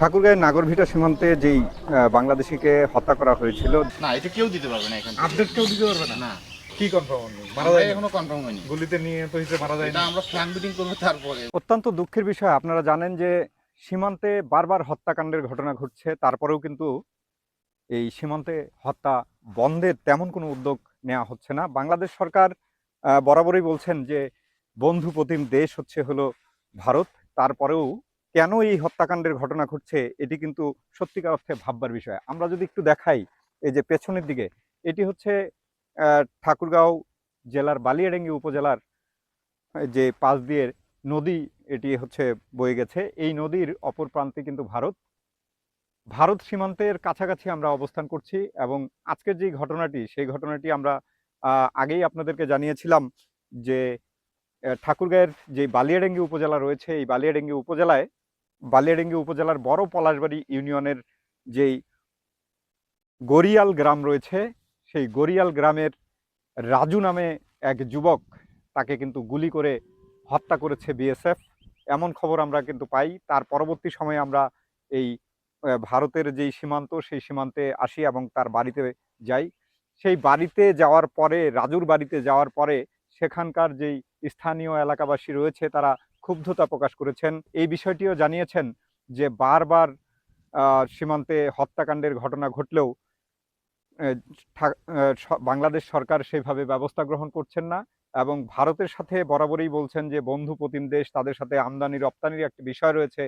ঠাকুরগাঁয়ের নাগরভিটা সীমান্তে যেই বাংলাদেশিকে হত্যা করা হয়েছিল। না এটা কেউ দিতে পারবে না এখান। আপডেট কেউ দিতে পারবে না? না। কি কনফার্ম মারা যায় এখনও কনফার্ম হয়নি। গুলিতে নিয়ে তো হিসেবে মারা যায় এটা আমরা প্ল্যান মিটিং করব তারপরে। অত্যন্ত দুঃখের বিষয় আপনারা জানেন যে সীমান্তে বারবার হত্যাকাণ্ডের ঘটনা ঘটছে তারপরেও কিন্তু এই সীমান্তে হত্যা বন্ধের তেমন কোনো উদ্যোগ নেওয়া হচ্ছে না। বাংলাদেশ সরকার বরাবরই বলছেন যে বন্ধু প্রতিম দেশ হচ্ছে হলো ভারত। তারপরেও কেন এই হত্যাকাণ্ডের ঘটনা ঘটছে এটি কিন্তু সত্যিকার অর্থে ভাববার বিষয়। আমরা যদি একটু দেখাই এই যে পেছনের দিকে, এটি হচ্ছে ঠাকুরগাঁও জেলার বালিয়াডাঙ্গি উপজেলার যে পাশ দিয়ে নদী, এটি হচ্ছে বয়ে গেছে। এই নদীর অপর প্রান্তে কিন্তু ভারত। ভারত সীমান্তের কাছাকাছি আমরা অবস্থান করছি এবং আজকের যে ঘটনাটি, সেই ঘটনাটি আমরা আগেই আপনাদেরকে জানিয়েছিলাম যে ঠাকুরগাঁয়ের যে বালিয়াডাঙ্গি উপজেলা রয়েছে, এই বালিয়াডাঙ্গি উপজেলায় বালিয়াডাঙ্গি উপজেলার বড় পলাশবাড়ি ইউনিয়নের যেই গরিয়াল গ্রাম রয়েছে, সেই গরিয়াল গ্রামের রাজু নামে এক যুবক তাকে কিন্তু গুলি করে হত্যা করেছে বিএসএফ। এমন খবর আমরা কিন্তু পাই। তার পরবর্তী সময়ে আমরা এই ভারতের যেই সীমান্ত, সেই সীমান্তে আসি এবং তার বাড়িতে যাই। সেই বাড়িতে যাওয়ার পরে, রাজুর বাড়িতে যাওয়ার পরে সেখানকার যেই স্থানীয় এলাকাবাসী রয়েছে, তারা ক্ষুব্ধতা প্রকাশ করেছেন। এই বিষয়টিও জানিয়েছেন যে বারবার সীমান্তে হত্যাকাণ্ডের ঘটনা ঘটলেও বাংলাদেশ সরকার সেইভাবে ব্যবস্থা গ্রহণ করছেন না এবং ভারতের সাথে বরাবরই বলছেন যে বন্ধু প্রতিম দেশ তাদের সাথে আমদানি, রপ্তানির একটা বিষয় রয়েছে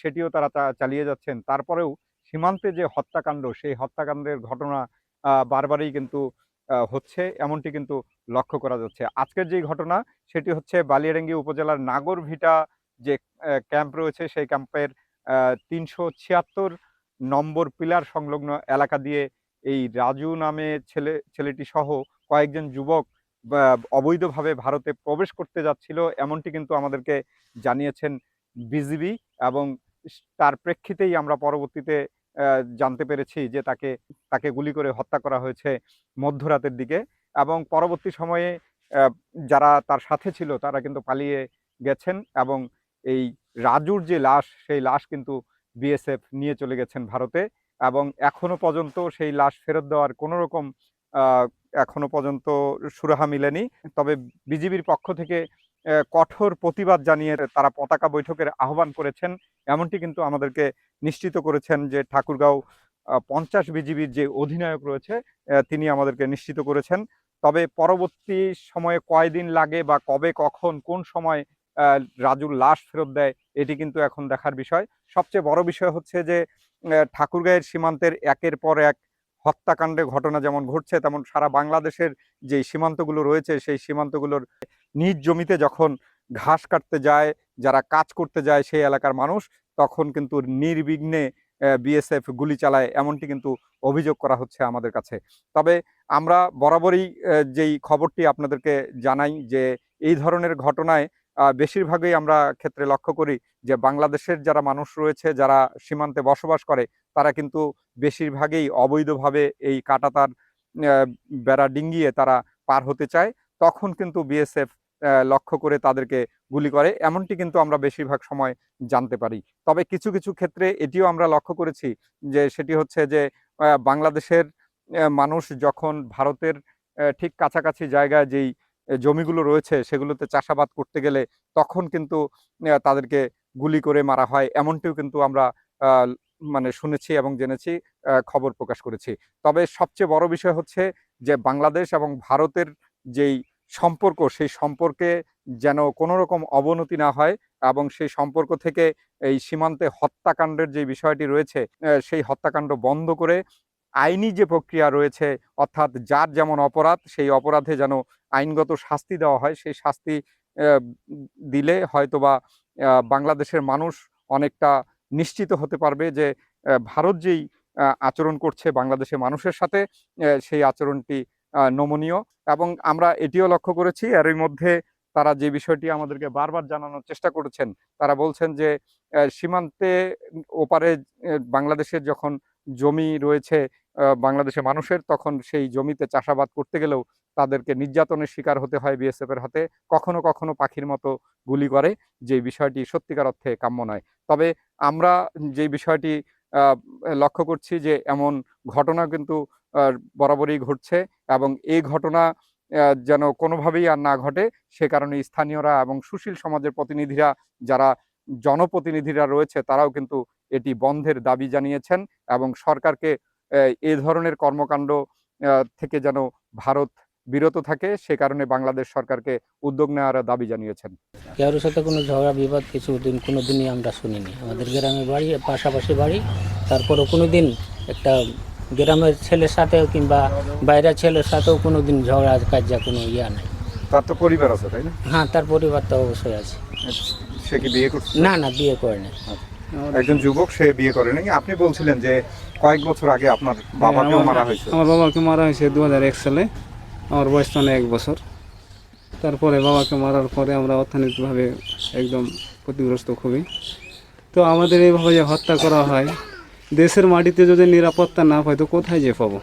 সেটিও তারা চালিয়ে যাচ্ছেন। তারপরেও সীমান্তে যে হত্যাকাণ্ড, সেই হত্যাকাণ্ডের ঘটনা বারবারই কিন্তু হচ্ছে এমনটি কিন্তু লক্ষ্য করা যাচ্ছে। আজকের যে ঘটনা, সেটি হচ্ছে বালিয়াডাঙ্গি উপজেলার নাগরভিটা যে ক্যাম্প রয়েছে, সেই ক্যাম্পের তিনশো ছিয়াত্তর নম্বর পিলার সংলগ্ন এলাকা দিয়ে এই রাজু নামে ছেলে, ছেলেটি সহ কয়েকজন যুবক অবৈধভাবে ভারতে প্রবেশ করতে যাচ্ছিল, এমনটি কিন্তু আমাদেরকে জানিয়েছেন বিজিবি এবং তার প্রেক্ষিতেই আমরা পরবর্তীতে জানতে পেরেছি যে তাকে তাকে গুলি করে হত্যা করা হয়েছে মধ্যরাতের দিকে এবং পরবর্তী সময়ে যারা তার সাথে ছিল তারা কিন্তু পালিয়ে গেছেন এবং এই রাজুর যে লাশ সেই লাশ কিন্তু বিএসএফ নিয়ে চলে গেছেন ভারতে এবং এখনও পর্যন্ত সেই লাশ ফেরত দেওয়ার কোনো রকম আহ, এখনও পর্যন্ত সুরাহা মিলেনি। তবে বিজিবির পক্ষ থেকে কঠোর প্রতিবাদ জানিয়ে তারা পতাকা বৈঠকের আহ্বান করেছেন। এমনটি কিন্তু আমাদেরকে নিশ্চিত করেছেন যে ঠাকুরগাঁও পঞ্চাশ বিজিবির যে অধিনায়ক রয়েছে তিনি আমাদেরকে নিশ্চিত করেছেন। তবে পরবর্তী সময়ে কয়দিন লাগে বা কবে কখন কোন সময় রাজুর লাশ ফেরত দেয়, এটি কিন্তু এখন দেখার বিষয়। সবচেয়ে বড় বিষয় হচ্ছে যে ঠাকুরগাঁয়ের সীমান্তের একের পর এক হত্যাকাণ্ডের ঘটনা যেমন ঘটছে, তেমন সারা বাংলাদেশের যে সীমান্তগুলো রয়েছে, সেই সীমান্তগুলোর নিজ জমিতে যখন ঘাস কাটতে যায়, যারা কাজ করতে যায় সেই এলাকার মানুষ, তখন কিন্তু নির্বিঘ্নে বিএসএফ গুলি চালায়, এমনটি কিন্তু অভিযোগ করা হচ্ছে আমাদের কাছে। তবে আমরা বরাবরই যেই খবরটি আপনাদেরকে জানাই যে এই ধরনের ঘটনায় বেশিরভাগই আমরা ক্ষেত্রে লক্ষ্য করি যে বাংলাদেশের যারা মানুষ রয়েছে, যারা সীমান্তে বসবাস করে তারা কিন্তু বেশিরভাগেই অবৈধভাবে এই কাটাতার বেড়া ডিঙ্গিয়ে তারা পার হতে চায়। তখন কিন্তু বিএসএফ লক্ষ্য করে তাদেরকে গুলি করে। এমনটি কিন্তু আমরা বেশিরভাগ সময় জানতে পারি। তবে কিছু কিছু ক্ষেত্রে এটিও আমরা লক্ষ্য করেছি যে সেটি হচ্ছে যে বাংলাদেশের মানুষ যখন ভারতের ঠিক কাছাকাছি জায়গায় যেই জমিগুলো রয়েছে সেগুলোতে চাষাবাদ করতে গেলে তখন কিন্তু তাদেরকে গুলি করে মারা হয়। এমনটিও কিন্তু আমরা মানে শুনেছি এবং জেনেছি খবর প্রকাশ করেছি। তবে সবচেয়ে বড় বিষয় হচ্ছে যে, বাংলাদেশ এবং ভারতের যেই সম্পর্ক, সেই সম্পর্কে যেন কোনো রকম অবনতি না হয় এবং সেই সম্পর্ক থেকে এই সীমান্তে হত্যাকাণ্ডের যে বিষয়টি রয়েছে সেই হত্যাকাণ্ড বন্ধ করে আইনি যে প্রক্রিয়া রয়েছে, অর্থাৎ যার যেমন অপরাধ, সেই অপরাধে যেন আইনগত শাস্তি দেওয়া হয়, সেই শাস্তি দিলে হয়তোবা বাংলাদেশের মানুষ অনেকটা নিশ্চিত হতে পারবে যে ভারত যেই আচরণ করছে বাংলাদেশের মানুষের সাথে সেই আচরণটি নমনীয় এবং আমরা এটিও লক্ষ্য করেছি। এরই মধ্যে তারা যে বিষয়টি আমাদেরকে বারবার জানানোর চেষ্টা করেছেন, তারা বলছেন যে সীমান্তে ওপারে বাংলাদেশের যখন জমি রয়েছে আহ, বাংলাদেশের মানুষের তখন সেই জমিতে চাষাবাদ করতে গেলেও তাদেরকে নির্যাতনের শিকার হতে হয় বিএসএফ এর হাতে। কখনো কখনো পাখির মতো গুলি করে যে বিষয়টি সত্যিকার অর্থে কাম্য নয়। তবে আমরা যে বিষয়টি লক্ষ্য করছি যে এমন ঘটনা কিন্তু বরাবরই ঘটছে এবং এই ঘটনা যেন কোনোভাবেই আর না ঘটে সে কারণে স্থানীয়রা এবং সুশীল সমাজের প্রতিনিধিরা যারা জনপ্রতিনিধিরা রয়েছে তারাও কিন্তু এটি বন্ধের দাবি জানিয়েছেন এবং সরকারকে এ ধরনের কর্মকাণ্ড থেকে যেন ভারত বিরত থাকে সে কারণে বাংলাদেশ সরকারকে উদ্যোগ নেওয়ার দাবি জানিয়েছেন। কারোর সাথে কোনো ঝগড়া বিবাদ কিছু দিন কোনো দিনই আমরা শুনিনি। আমাদের গ্রামে বাড়ি পাশাপাশি বাড়ি তারপরেও কোনো দিন একটা গ্রামের ছেলের সাথেও কিংবা বাইরের ছেলের সাথেও কোনো দিন ঝগড়া কাজা কোনো ইয়া নাই। তার তো পরিবার আছে তাই না? হ্যাঁ তার পরিবার তো অবশ্যই আছে। সে কি বিয়ে করছে? না না বিয়ে করে না একজন যুবক সে বিয়ে করেনি আপনি বলছিলেন যে কয়েক বছর আগে আপনার বাবাকেও মারা হয়েছে। আমার বাবাকে মারা হয়েছে দু হাজার এক সালে। আমার বয়স তখন এক বছর। তারপরে বাবাকে মারার পরে আমরা অর্থনৈতিকভাবে একদম ক্ষতিগ্রস্ত খুবই। তো আমাদের এইভাবে যে হত্যা করা হয় দেশের মাটিতে যদি নিরাপত্তা না পাই তো কোথায় যে পাবো?